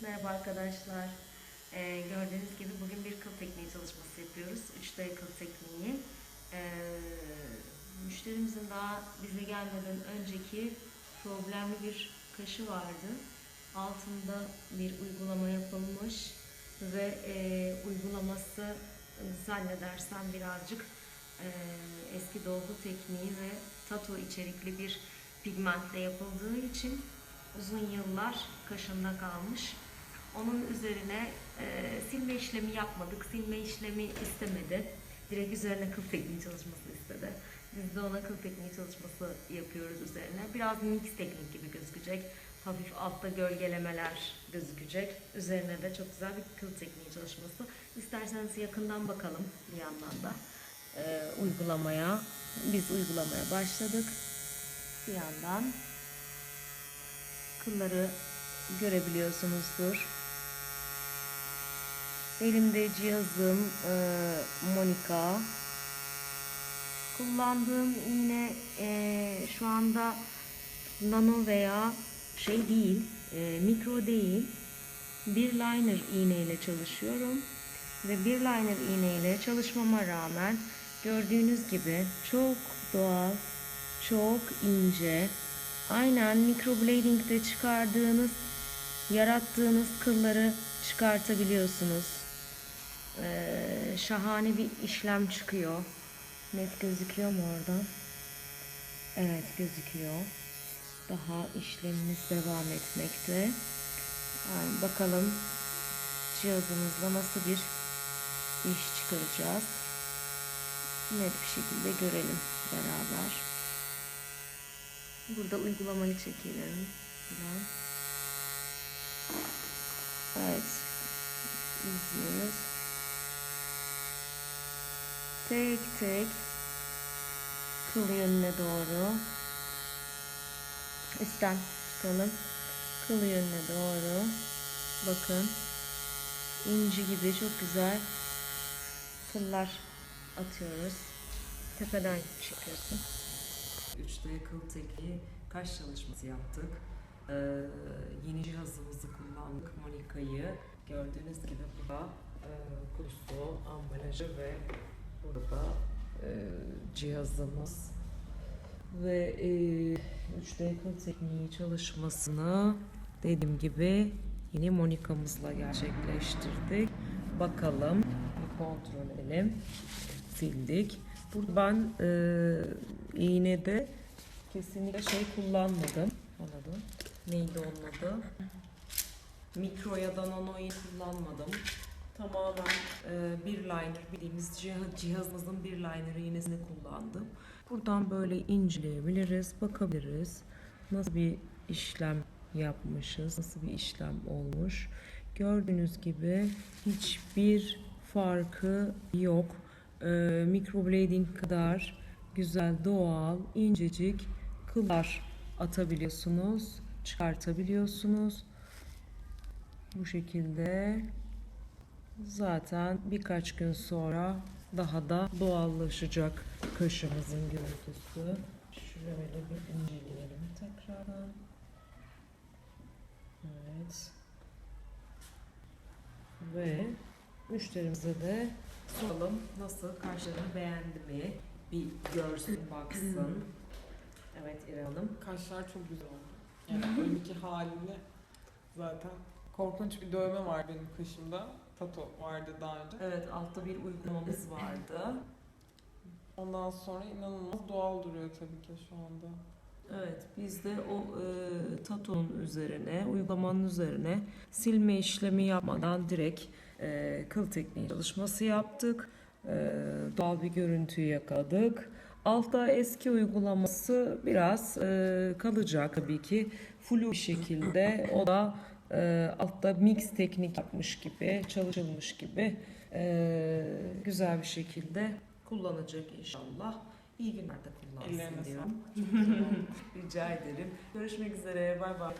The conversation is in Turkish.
Merhaba arkadaşlar. Ee, gördüğünüz gibi bugün bir kıl tekniği çalışması yapıyoruz. 3D kıl tekniği. Ee, müşterimizin daha bize gelmeden önceki problemli bir kaşı vardı. Altında bir uygulama yapılmış ve e, uygulaması zannedersem birazcık e, eski dolgu tekniği ve tato içerikli bir pigmentle yapıldığı için uzun yıllar kaşında kalmış. Onun üzerine e, silme işlemi yapmadık. Silme işlemi istemedi. Direkt üzerine kıl tekniği çalışması istedi. Biz de ona kıl tekniği çalışması yapıyoruz üzerine. Biraz mix teknik gibi gözükecek. Hafif altta gölgelemeler gözükecek. Üzerine de çok güzel bir kıl tekniği çalışması. İsterseniz yakından bakalım bir yandan da e, uygulamaya. Biz uygulamaya başladık. Bir yandan kılları görebiliyorsunuzdur. Elimde cihazım e, Monica. Kullandığım iğne e, şu anda nano veya şey değil, e, mikro değil. Bir liner iğne ile çalışıyorum. Ve bir liner iğne ile çalışmama rağmen gördüğünüz gibi çok doğal, çok ince, aynen microblading'de çıkardığınız, yarattığınız kılları çıkartabiliyorsunuz. Ee, şahane bir işlem çıkıyor. Net gözüküyor mu oradan? Evet gözüküyor. Daha işlemimiz devam etmekte. Yani bakalım cihazımızla nasıl bir iş çıkaracağız. Net bir şekilde görelim beraber. Burada uygulamayı çekelim. Falan. Evet. İzliyoruz. Tek tek kıl yönüne doğru üstten tutalım. Kıl yönüne doğru bakın inci gibi çok güzel kıllar atıyoruz. Tepeden çekiyorsun. 3D kıl tekniği kaş çalışması yaptık. Ee, yeni cihazımızı kullandık. Monika'yı. Gördüğünüz gibi burada e, kutusu, ambalajı ve burada e, cihazımız. Ve e, 3D kıl tekniği çalışmasını dediğim gibi yeni Monika'mızla gerçekleştirdik. Bakalım, bir kontrol edelim. Sildik. Burada ben e, iğnede kesinlikle şey kullanmadım. Anladım. Neydi onun adı? Mikro ya da nano kullanmadım. Tamamen e, bir liner bildiğimiz cihaz, cihazımızın bir liner iğnesini kullandım. Buradan böyle inceleyebiliriz, bakabiliriz. Nasıl bir işlem yapmışız, nasıl bir işlem olmuş. Gördüğünüz gibi hiçbir farkı yok. E, microblading kadar güzel, doğal, incecik kıllar atabiliyorsunuz, çıkartabiliyorsunuz. Bu şöyle zaten birkaç gün sonra daha da doğallaşacak kaşımızın görüntüsü. Şöyle bir inceleyelim tekrardan. Evet. Ve müşterimize de soralım nasıl kaşlarını beğendi mi? Bir görsün, baksın. Evet İrem Hanım. Kaşlar çok güzel oldu. Yani önceki halimle zaten korkunç bir dövme var benim kaşımda. Tato vardı daha önce. Evet altta bir uygulamamız vardı. Ondan sonra inanılmaz doğal duruyor tabii ki şu anda. Evet biz de o e, tatonun üzerine, uygulamanın üzerine silme işlemi yapmadan direkt e, kıl tekniği çalışması yaptık. E, doğal bir görüntüyü yakaladık. Altta eski uygulaması biraz e, kalacak tabii ki. Flu bir şekilde o da e, altta mix teknik yapmış gibi, çalışılmış gibi e, güzel bir şekilde kullanacak inşallah. İyi günlerde kullansın Ellerine diyorum. Rica ederim. Görüşmek üzere. Bay bay.